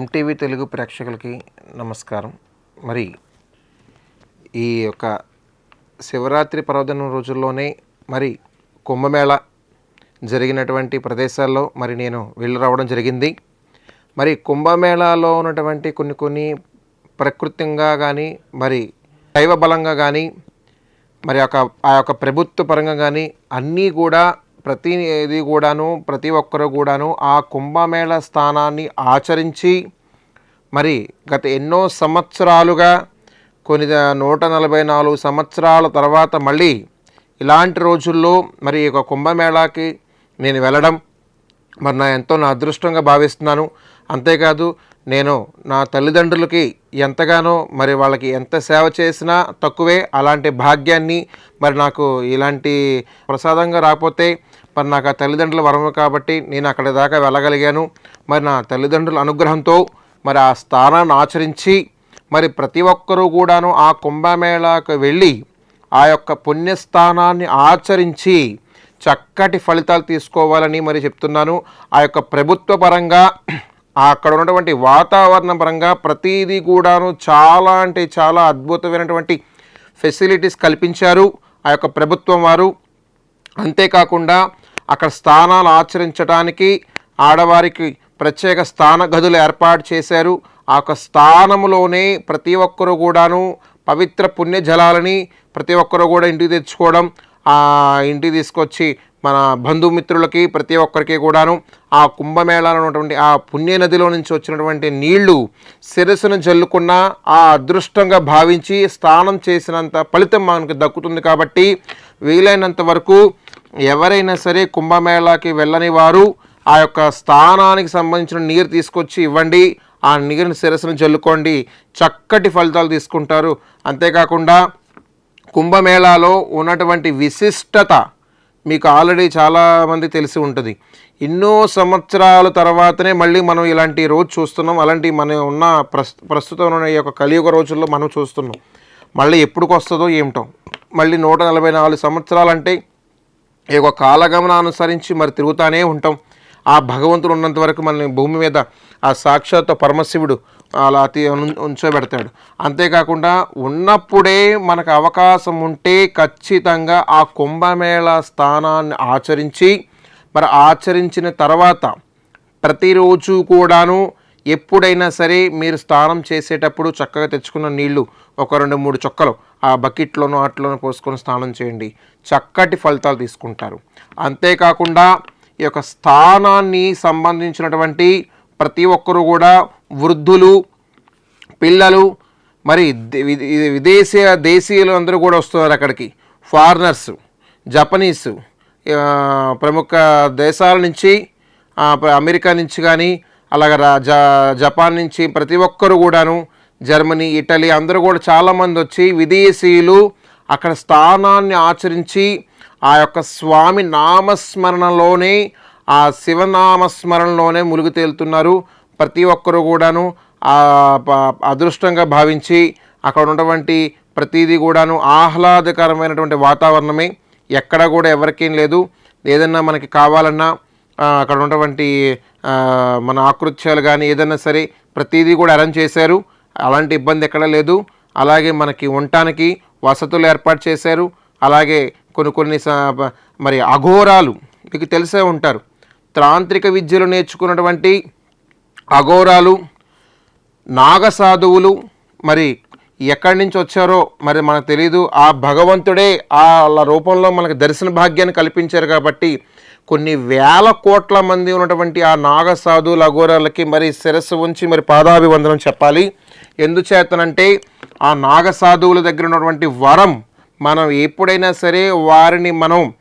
MTV Telugu ప్రేక్షకులకి నమస్కారం. మరి ఈ యొక్క శివరాత్రి పర్వదినం రోజుల్లోనే మరి కుంభమేళ జరిగినటువంటి ప్రదేశాల్లో మరి నేను వెళ్ళి రావడం జరిగింది. మరి కుంభమేళాలో ఉన్నటువంటి కొన్ని కొన్ని ప్రకృతంగా కానీ మరి దైవ బలంగా కానీ మరి యొక్క ఆ యొక్క ప్రభుత్వ పరంగా కానీ అన్నీ కూడా ప్రతి ఇది కూడాను ప్రతి ఒక్కరు కూడాను ఆ కుంభమేళ స్థానాన్ని ఆచరించి మరి గత ఎన్నో సంవత్సరాలుగా కొన్ని నూట నలభై నాలుగు సంవత్సరాల తర్వాత మళ్ళీ ఇలాంటి రోజుల్లో మరి ఈ యొక్క కుంభమేళాకి నేను వెళ్ళడం మరి నా ఎంతో నా అదృష్టంగా భావిస్తున్నాను. అంతేకాదు నేను నా తల్లిదండ్రులకి ఎంతగానో మరి వాళ్ళకి ఎంత సేవ చేసినా తక్కువే అలాంటి భాగ్యాన్ని మరి నాకు ఇలాంటి ప్రసాదంగా రాకపోతే మరి నాకు ఆ తల్లిదండ్రుల వరము కాబట్టి నేను అక్కడి దాకా వెళ్ళగలిగాను. మరి నా తల్లిదండ్రుల అనుగ్రహంతో మరి ఆ స్థానాన్ని ఆచరించి మరి ప్రతి ఒక్కరూ కూడాను ఆ కుంభమేళాకు వెళ్ళి ఆ యొక్క పుణ్యస్థానాన్ని ఆచరించి చక్కటి ఫలితాలు తీసుకోవాలని మరి చెప్తున్నాను. ఆ యొక్క ప్రభుత్వ పరంగా అక్కడ ఉన్నటువంటి వాతావరణం పరంగా ప్రతిదీ కూడాను చాలా అంటే చాలా అద్భుతమైనటువంటి ఫెసిలిటీస్ కల్పించారు. ఆ యొక్క ప్రభుత్వం వారు అంతేకాకుండా అక్కడ స్థానాలు ఆచరించడానికి ఆడవారికి ప్రత్యేక స్థాన గదులు ఏర్పాటు చేశారు. ఆ యొక్క స్థానంలోనే ప్రతి ఒక్కరు కూడాను పవిత్ర పుణ్య జలాలని ప్రతి ఒక్కరు కూడా ఇంటికి తెచ్చుకోవడం ఆ ఇంటికి తీసుకొచ్చి మన బంధుమిత్రులకి ప్రతి ఒక్కరికి కూడాను ఆ కుంభమేళాలో ఉన్నటువంటి ఆ పుణ్య నదిలో నుంచి వచ్చినటువంటి నీళ్ళు శిరస్సును జల్లుకున్న ఆ అదృష్టంగా భావించి స్నానం చేసినంత ఫలితం మనకు దక్కుతుంది కాబట్టి వీలైనంత వరకు ఎవరైనా సరే కుంభమేళాకి వెళ్ళని వారు ఆ యొక్క స్థానానికి సంబంధించిన నీరు తీసుకొచ్చి ఇవ్వండి. ఆ నీరుని శిరస్సును జల్లుకోండి. చక్కటి ఫలితాలు తీసుకుంటారు. అంతేకాకుండా కుంభమేళాలో ఉన్నటువంటి విశిష్టత మీకు ఆల్రెడీ చాలామంది తెలిసి ఉంటుంది. ఎన్నో సంవత్సరాల తర్వాతనే మళ్ళీ మనం ఇలాంటి రోజు చూస్తున్నాం. అలాంటి మన ఉన్న ప్రస్ ప్రస్తుతం ఉన్న ఈ యొక్క కలియుగ రోజుల్లో మనం చూస్తున్నాం. మళ్ళీ ఎప్పుడుకి వస్తుందో ఏమిటో. మళ్ళీ నూట నలభై నాలుగు సంవత్సరాలంటే ఈ యొక్క కాలగమనం అనుసరించి మరి తిరుగుతానే ఉంటాం. ఆ భగవంతుడు ఉన్నంత వరకు మనల్ని భూమి మీద ఆ సాక్షాత్ పరమశివుడు అలా అతి ఉంచోబెడతాడు. అంతేకాకుండా ఉన్నప్పుడే మనకు అవకాశం ఉంటే ఖచ్చితంగా ఆ కుంభమేళ స్థానాన్ని ఆచరించి మరి ఆచరించిన తర్వాత ప్రతిరోజు కూడాను ఎప్పుడైనా సరే మీరు స్నానం చేసేటప్పుడు చక్కగా తెచ్చుకున్న నీళ్ళు ఒక రెండు మూడు చొక్కలు ఆ బకెట్లోనూ వాటిలోనూ పోసుకొని స్నానం చేయండి. చక్కటి ఫలితాలు తీసుకుంటారు. అంతేకాకుండా ఈ యొక్క స్థానాన్ని సంబంధించినటువంటి ప్రతి ఒక్కరూ కూడా వృద్ధులు పిల్లలు మరి విదేశీయ దేశీయులు అందరూ కూడా వస్తున్నారు అక్కడికి. ఫారినర్స్ జపనీస్ ప్రముఖ దేశాల నుంచి అమెరికా నుంచి కానీ అలాగ రా- జ జపాన్ నుంచి ప్రతి ఒక్కరు కూడాను జర్మనీ ఇటలీ అందరూ కూడా చాలామంది వచ్చి విదేశీయులు అక్కడ స్థానాన్ని ఆచరించి ఆ యొక్క స్వామి నామస్మరణలోనే ఆ శివనామస్మరణలోనే ములుగు తేలుతున్నారు. ప్రతి ఒక్కరు కూడాను అదృష్టంగా భావించి అక్కడ ఉన్నటువంటి ప్రతిదీ కూడాను ఆహ్లాదకరమైనటువంటి వాతావరణమే. ఎక్కడ కూడా ఎవరికేం లేదు. ఏదన్నా మనకి కావాలన్నా అక్కడ ఉన్నటువంటి మన ఆకృత్యాలు కానీ ఏదైనా సరే ప్రతిదీ కూడా అరేంజ్ చేశారు. అలాంటి ఇబ్బంది ఎక్కడ లేదు. అలాగే మనకి ఉండటానికి వసతులు ఏర్పాటు చేశారు. అలాగే కొన్ని కొన్ని మరి అఘోరాలు మీకు తెలిసే ఉంటారు. తాంత్రిక విద్యలు నేర్చుకున్నటువంటి అఘోరాలు నాగసాధువులు మరి ఎక్కడి నుంచి వచ్చారో మరి మనకు తెలియదు ఆ భగవంతుడే ఆ వాళ్ళ రూపంలో మనకు దర్శన భాగ్యాన్ని కల్పించారు కాబట్టి కొన్ని వేల కోట్ల మంది ఉన్నటువంటి ఆ నాగసాధువుల అఘోరాలకి మరి శిరస్సు ఉంచి మరి పాదాభివందనం చెప్పాలి. ఎందుచేతనంటే ఆ నాగసాధువుల దగ్గర ఉన్నటువంటి వరం మనం ఎప్పుడైనా సరే వారిని మనం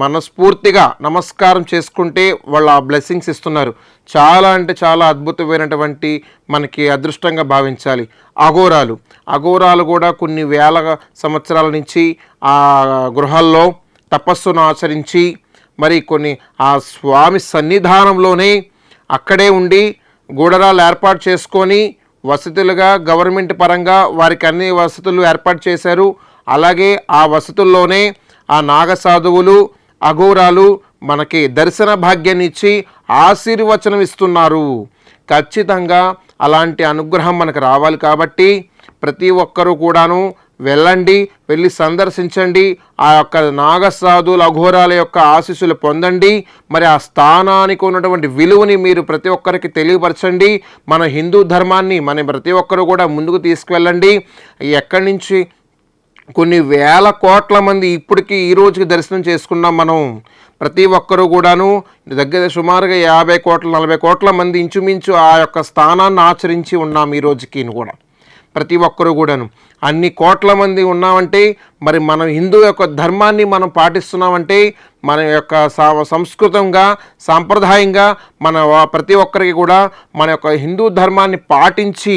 మనస్ఫూర్తిగా నమస్కారం చేసుకుంటే వాళ్ళు ఆ బ్లెస్సింగ్స్ ఇస్తున్నారు. చాలా అంటే చాలా అద్భుతమైనటువంటి మనకి అదృష్టంగా భావించాలి. అఘోరాలు. అఘోరాలు కూడా కొన్ని వేల సంవత్సరాల నుంచి ఆ గృహాల్లో తపస్సును ఆచరించి మరి కొన్ని ఆ స్వామి సన్నిధానంలోనే అక్కడే ఉండి గూడరాలు ఏర్పాటు చేసుకొని వసతులుగా గవర్నమెంట్ పరంగా వారికి అన్ని వసతులు ఏర్పాటు చేశారు. అలాగే ఆ వసతుల్లోనే ఆ నాగసాధువులు అఘోరాలు మనకి దర్శన భాగ్యాన్ని ఇచ్చి ఆశీర్వచనం ఇస్తున్నారు. ఖచ్చితంగా అలాంటి అనుగ్రహం మనకు రావాలి కాబట్టి ప్రతి ఒక్కరూ కూడాను వెళ్ళండి వెళ్ళి సందర్శించండి ఆ యొక్క నాగసాధుల అఘోరాల యొక్క ఆశీస్సులు పొందండి మరి ఆ స్థానానికి ఉన్నటువంటి విలువని మీరు ప్రతి ఒక్కరికి తెలియపరచండి మన హిందూ ధర్మాన్ని మన ప్రతి ఒక్కరు కూడా ముందుకు తీసుకువెళ్ళండి. ఎక్కడి నుంచి? కొన్ని వేల కోట్ల మంది ఇప్పటికీ ఈ రోజుకి దర్శనం చేసుకున్నాం మనం. ప్రతి ఒక్కరూ కూడాను దగ్గర సుమారుగా యాభై కోట్ల నలభై కోట్ల మంది ఇంచుమించు ఆ యొక్క స్థానాన్ని ఆచరించి ఉన్నాం ఈ రోజుకి కూడా. ప్రతి ఒక్కరూ కూడాను. అన్ని కోట్ల మంది ఉన్నామంటే మరి మనం హిందూ యొక్క ధర్మాన్ని మనం పాటిస్తున్నామంటే మన యొక్క సా- సంస్కృతంగా సాంప్రదాయంగా మన ప్రతి ఒక్కరికి కూడా మన యొక్క హిందూ ధర్మాన్ని పాటించి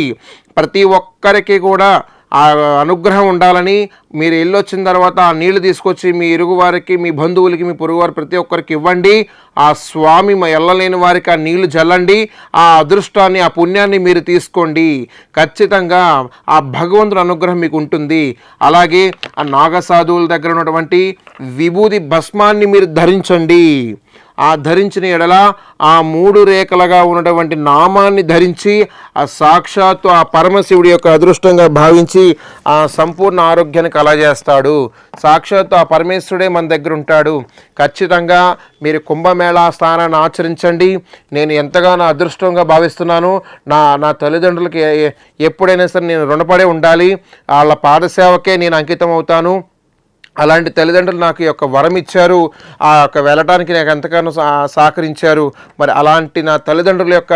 ప్రతి ఒక్కరికి కూడా ఆ అనుగ్రహం ఉండాలని మీరు వెళ్ళొచ్చిన తర్వాత ఆ నీళ్ళు తీసుకొచ్చి మీ ఇరుగు వారికి మీ బంధువులకి మీ పొరుగువారు ప్రతి ఒక్కరికి ఇవ్వండి. ఆ స్వామి ఎల్లలేని వెళ్ళలేని వారికి ఆ నీళ్ళు జల్లండి. ఆ అదృష్టాన్ని ఆ పుణ్యాన్ని మీరు తీసుకోండి. ఖచ్చితంగా ఆ భగవంతుడు అనుగ్రహం మీకు ఉంటుంది. అలాగే ఆ నాగసాధువుల దగ్గర ఉన్నటువంటి విభూది భస్మాన్ని మీరు ధరించండి. ఆ ధరించిన ఎడల ఆ మూడు రేఖలుగా ఉన్నటువంటి నామాన్ని ధరించి ఆ సాక్షాత్తు ఆ పరమశివుడి యొక్క అదృష్టంగా భావించి ఆ సంపూర్ణ ఆరోగ్యాన్ని కలగజేస్తాడు. సాక్షాత్తు ఆ పరమేశ్వరుడే మన దగ్గర ఉంటాడు. ఖచ్చితంగా మీరు కుంభమేళా స్థానాన్ని ఆచరించండి. నేను ఎంతగానో అదృష్టంగా భావిస్తున్నాను. నా నా తల్లిదండ్రులకి ఎప్పుడైనా సరే నేను రుణపడే ఉండాలి. వాళ్ళ పాదసేవకే నేను అంకితం అవుతాను అలాంటి తల్లిదండ్రులు నాకు యొక్క వరం ఇచ్చారు ఆ యొక్క వెళ్ళటానికి నాకు ఎంతగానో సహకరించారు. మరి అలాంటి నా తల్లిదండ్రుల యొక్క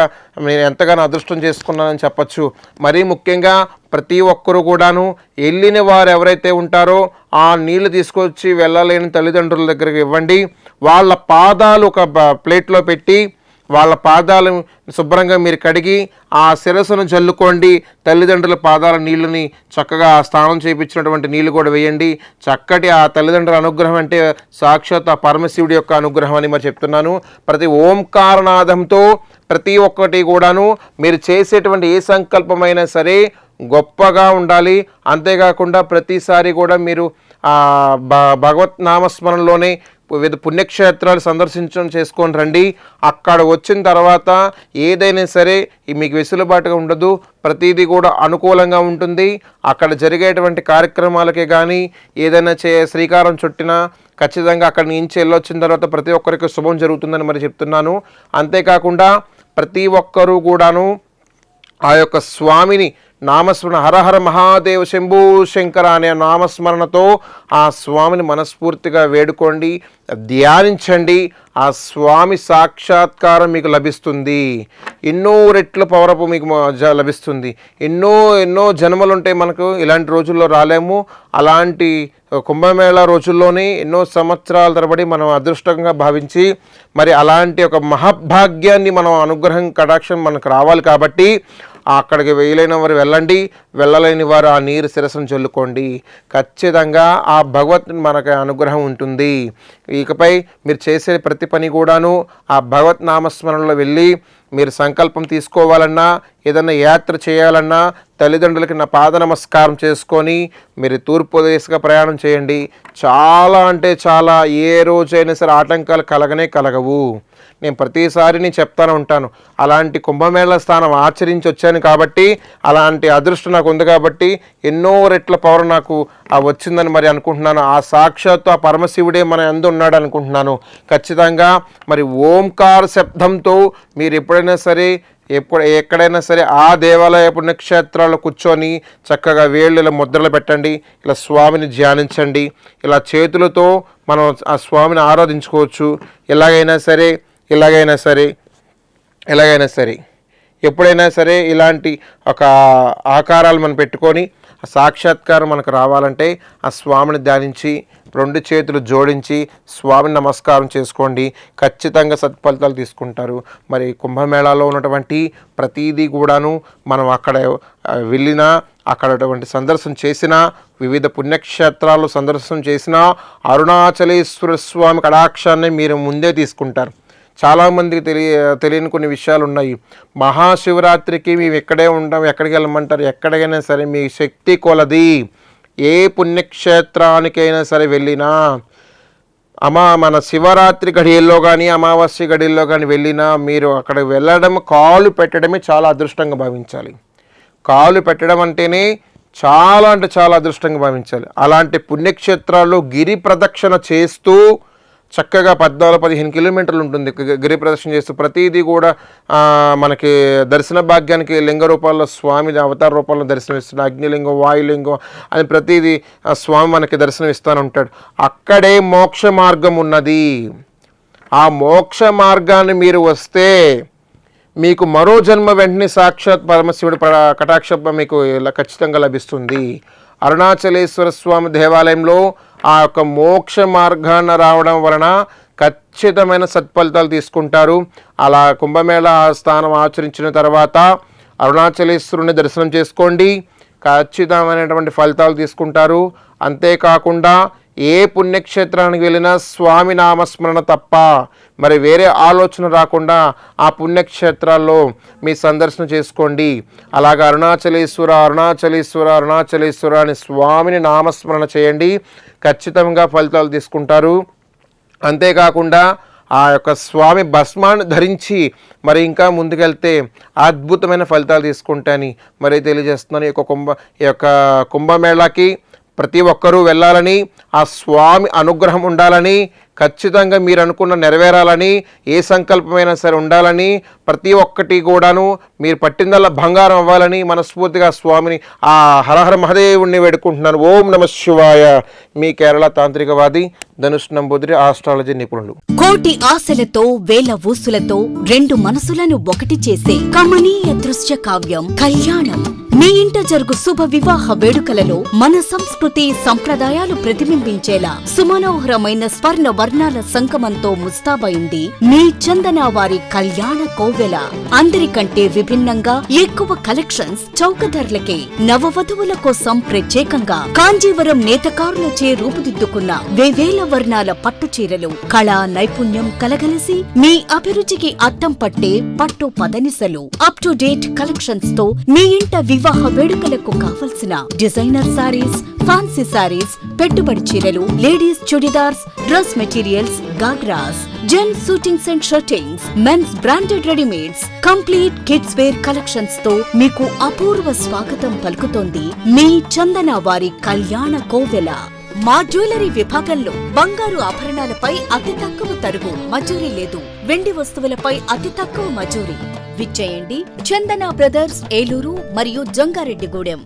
నేను ఎంతగానో అదృష్టం చేసుకున్నానని చెప్పచ్చు. మరీ ముఖ్యంగా ప్రతి ఒక్కరూ కూడాను వెళ్ళిన వారు ఎవరైతే ఉంటారో ఆ నీళ్ళు తీసుకొచ్చి వెళ్ళలేని తల్లిదండ్రుల దగ్గరికి ఇవ్వండి. వాళ్ళ పాదాలు ఒక ప్లేట్లో పెట్టి వాళ్ళ పాదాలు శుభ్రంగా మీరు కడిగి ఆ శిరస్సును జల్లుకోండి తల్లిదండ్రుల పాదాల నీళ్ళని చక్కగా స్నానం చేయించినటువంటి నీళ్ళు కూడా వేయండి. చక్కటి ఆ తల్లిదండ్రుల అనుగ్రహం అంటే సాక్షాత్ ఆ పరమశివుడి యొక్క అనుగ్రహం అని మరి చెప్తున్నాను. ప్రతి ఓంకారనాదంతో ప్రతి ఒక్కటి కూడాను మీరు చేసేటువంటి ఏ సంకల్పమైనా సరే గొప్పగా ఉండాలి. అంతేకాకుండా ప్రతిసారి కూడా మీరు భ- భగవత్ నామస్మరణలోనే వివిధ పుణ్యక్షేత్రాలు సందర్శించడం చేసుకొని రండి. అక్కడ వచ్చిన తర్వాత ఏదైనా సరే మీకు వెసులుబాటుగా ఉండదు. ప్రతిదీ కూడా అనుకూలంగా ఉంటుంది. అక్కడ జరిగేటువంటి కార్యక్రమాలకే కానీ ఏదైనా చే శ్రీకారం చుట్టినా ఖచ్చితంగా అక్కడి నుంచి వెళ్ళొచ్చిన తర్వాత ప్రతి ఒక్కరికి శుభం జరుగుతుందని మరి చెప్తున్నాను. అంతేకాకుండా ప్రతి ఒక్కరూ కూడాను ఆ యొక్క స్వామిని నామస్మరణ హరహర మహాదేవ్ శంభూ శంకర అనే నామస్మరణతో ఆ స్వామిని మనస్ఫూర్తిగా వేడుకోండి ధ్యానించండి. ఆ స్వామి సాక్షాత్కారం మీకు లభిస్తుంది. ఎన్నో రెట్ల పవరపు మీకు లభిస్తుంది. ఎన్నో ఎన్నో జన్మలు ఉంటాయి మనకు ఇలాంటి రోజుల్లో రాలేము. అలాంటి కుంభమేళా రోజుల్లోనే ఎన్నో సంవత్సరాల తరబడి మనం అదృష్టంగా భావించి మరి అలాంటి ఒక మహాభాగ్యాన్ని మనం అనుగ్రహం కటాక్షం మనకు రావాలి కాబట్టి అక్కడికి వేయలేని వారు వెళ్ళండి వెళ్ళలేని వారు ఆ నీరు శిరస్సును చల్లుకోండి. ఖచ్చితంగా ఆ భగవత్ మనకు అనుగ్రహం ఉంటుంది. ఇకపై మీరు చేసే ప్రతి పని కూడాను ఆ భగవత్ నామస్మరణలో వెళ్ళి మీరు సంకల్పం తీసుకోవాలన్నా ఏదన్నా యాత్ర చేయాలన్నా తల్లిదండ్రులకి నా పాద నమస్కారం చేసుకొని మీరు తూర్పు దిశగా ప్రయాణం చేయండి. చాలా అంటే చాలా ఏ రోజైనా సరే ఆటంకాలు కలగనే కలగవు. నేను ప్రతిసారి నేను చెప్తానే ఉంటాను. అలాంటి కుంభమేళ స్థానం ఆచరించి వచ్చాను కాబట్టి అలాంటి అదృష్టం నాకు ఉంది కాబట్టి ఎన్నో రెట్ల పవర్ నాకు వచ్చిందని మరి అనుకుంటున్నాను. ఆ సాక్షాత్తు ఆ పరమశివుడే మన ఎందు ఉన్నాడు అనుకుంటున్నాను. ఖచ్చితంగా మరి ఓంకార శబ్దంతో మీరు ఎప్పుడైనా సరే ఎప్పుడు ఎక్కడైనా సరే ఆ దేవాలయ పుణ్యక్షేత్రాల్లో కూర్చొని చక్కగా వేళ్ళు ఇలా ముద్రలు పెట్టండి ఇలా స్వామిని ధ్యానించండి ఇలా చేతులతో మనం ఆ స్వామిని ఆరాధించుకోవచ్చు. ఎలాగైనా సరే ఎలాగైనా సరే ఎలాగైనా సరే ఎప్పుడైనా సరే ఇలాంటి ఒక ఆకారాలు మనం పెట్టుకొని ఆ సాక్షాత్కారం మనకు రావాలంటే ఆ స్వామిని ధ్యానించి రెండు చేతులు జోడించి స్వామిని నమస్కారం చేసుకోండి. ఖచ్చితంగా సత్ఫలితాలు తీసుకుంటారు. మరి కుంభమేళాలో ఉన్నటువంటి ప్రతీదీ కూడాను మనం అక్కడ వెళ్ళినా అక్కడటువంటి సందర్శనం సందర్శన చేసినా వివిధ పుణ్యక్షేత్రాలు సందర్శనం చేసినా అరుణాచలేశ్వర స్వామి కటాక్షాన్ని మీరు ముందే తీసుకుంటారు. చాలామందికి తెలియ తెలియని కొన్ని విషయాలు ఉన్నాయి మహాశివరాత్రికి మేము ఎక్కడే ఉంటాం ఎక్కడికి వెళ్ళమంటారు? ఎక్కడికైనా సరే మీ శక్తి కొలది. ఏ పుణ్యక్షేత్రానికైనా సరే వెళ్ళినా అమా మన శివరాత్రి గడియల్లో కానీ అమావాస్య గడియల్లో కానీ వెళ్ళినా మీరు అక్కడ వెళ్ళడం కాలు పెట్టడమే చాలా అదృష్టంగా భావించాలి. కాలు పెట్టడం అంటేనే చాలా అంటే చాలా అదృష్టంగా భావించాలి. అలాంటి పుణ్యక్షేత్రాల్లో గిరి ప్రదక్షిణ చేస్తూ చక్కగా పద్నాలుగు పదిహేను కిలోమీటర్లు ఉంటుంది. గి- గిరి ప్రదర్శన చేస్తూ ప్రతిదీ కూడా మనకి దర్శన భాగ్యానికి లింగ రూపాల్లో స్వామి అవతార రూపంలో దర్శనమిస్తున్నాడు. అగ్నిలింగం వాయులింగం అని ప్రతిదీ స్వామి మనకి దర్శనం ఇస్తాను ఉంటాడు అక్కడే మోక్ష మార్గం ఉన్నది. ఆ మోక్ష మార్గాన్ని మీరు వస్తే మీకు మరో జన్మ వెంటనే సాక్షాత్ పరమశివుడి కటాక్ష మీకు ఇలా ఖచ్చితంగా లభిస్తుంది. అరుణాచలేశ్వర స్వామి దేవాలయంలో ఆ యొక్క మోక్ష మార్గాన రావడం వలన ఖచ్చితమైన సత్ఫలితాలు తీసుకుంటారు. అలా కుంభమేళ స్థానం ఆచరించిన తర్వాత అరుణాచలేశ్వరుని దర్శనం చేసుకోండి. ఖచ్చితమైనటువంటి ఫలితాలు తీసుకుంటారు. అంతేకాకుండా ఏ పుణ్యక్షేత్రానికి వెళ్ళినా స్వామి నామస్మరణ తప్ప మరి వేరే ఆలోచన రాకుండా ఆ పుణ్యక్షేత్రాల్లో మీ సందర్శన చేసుకోండి. అలాగ అరుణాచలేశ్వర అరుణాచలేశ్వర అరుణాచలేశ్వర అని స్వామిని నామస్మరణ చేయండి. ఖచ్చితంగా ఫలితాలు తీసుకుంటారు. అంతేకాకుండా ఆ యొక్క స్వామి భస్మాన్ని ధరించి మరి ఇంకా ముందుకెళ్తే అద్భుతమైన ఫలితాలు తీసుకుంటాని మరి తెలియజేస్తున్నాను. ఈ యొక్క కుంభ ఈ యొక్క కుంభమేళాకి ప్రతి ఒక్కరూ వెళ్ళాలని ఆ స్వామి అనుగ్రహం ఉండాలని ఖచ్చితంగా మీరు అనుకున్న నెరవేరాలని ఏ సంకల్పమైనా సరే ఉండాలని ప్రతి ఒక్కటి కూడాను మీరు పట్టిందల్లా బంగారం అవ్వాలని మనస్ఫూర్తిగా స్వామిని ఆ హరహర మహదేవుణ్ణి వేడుకుంటున్నాను. ఓం నమ శివాయ. మీ కేరళ తాంత్రికవాది ధనుష్ నంబూదిరి ఆస్ట్రాలజీ నిపుణులు. కోటి ఆశలతో వేల ఊసులతో రెండు మనసులను ఒకటి చేసే కమనీయ దృశ్య కావ్యం కళ్యాణం. మీ ఇంట జరుగు శుభ వివాహ వేడుకలలో మన సంస్కృతి సంప్రదాయాలు ప్రతిబింబించేలా సుమనోహరమైన స్వర్ణ వర్ణాల సంగమంతో ముస్తాబైంది మీ చందన వారి కళ్యాణ కోవెల. అందరికంటే విభిన్నంగా ఎక్కువ కలెక్షన్స్ చౌక ధరలకే నవవధువుల కోసం ప్రత్యేకంగా కాంజీవరం నేతకారులచే రూపుదిద్దుకున్న వేవేల వర్ణాల పట్టు చీరలు కళా నైపుణ్యం కలగలిసి మీ అభిరుచికి అద్దం పట్టే పట్టు పదనిసలు అప్ టు డేట్ కలెక్షన్స్తో మీ ఇంట వివాహ వేడుకలకు కావలసిన డిజైనర్ సారీస్ ఫ్యాన్సీ సారీస్ పెట్టుబడి చీరలు ladies churidars dress materials ghagras gents suitings and shirtings men's branded readymades complete kids wear కలెక్షన్స్తో మీకు అపూర్వ స్వాగతం పలుకుతోంది మీ చందన వారి కళ్యాణ కోవెల. మా జ్యువెలరీ విభాగంలో బంగారు ఆభరణాలపై అతి తక్కువ తరుగు మజూరీ లేదు. వెండి వస్తువులపై అతి తక్కువ మజూరీ. విచ్చేయండి. చందన బ్రదర్స్ ఏలూరు మరియు జంగారెడ్డిగూడెం.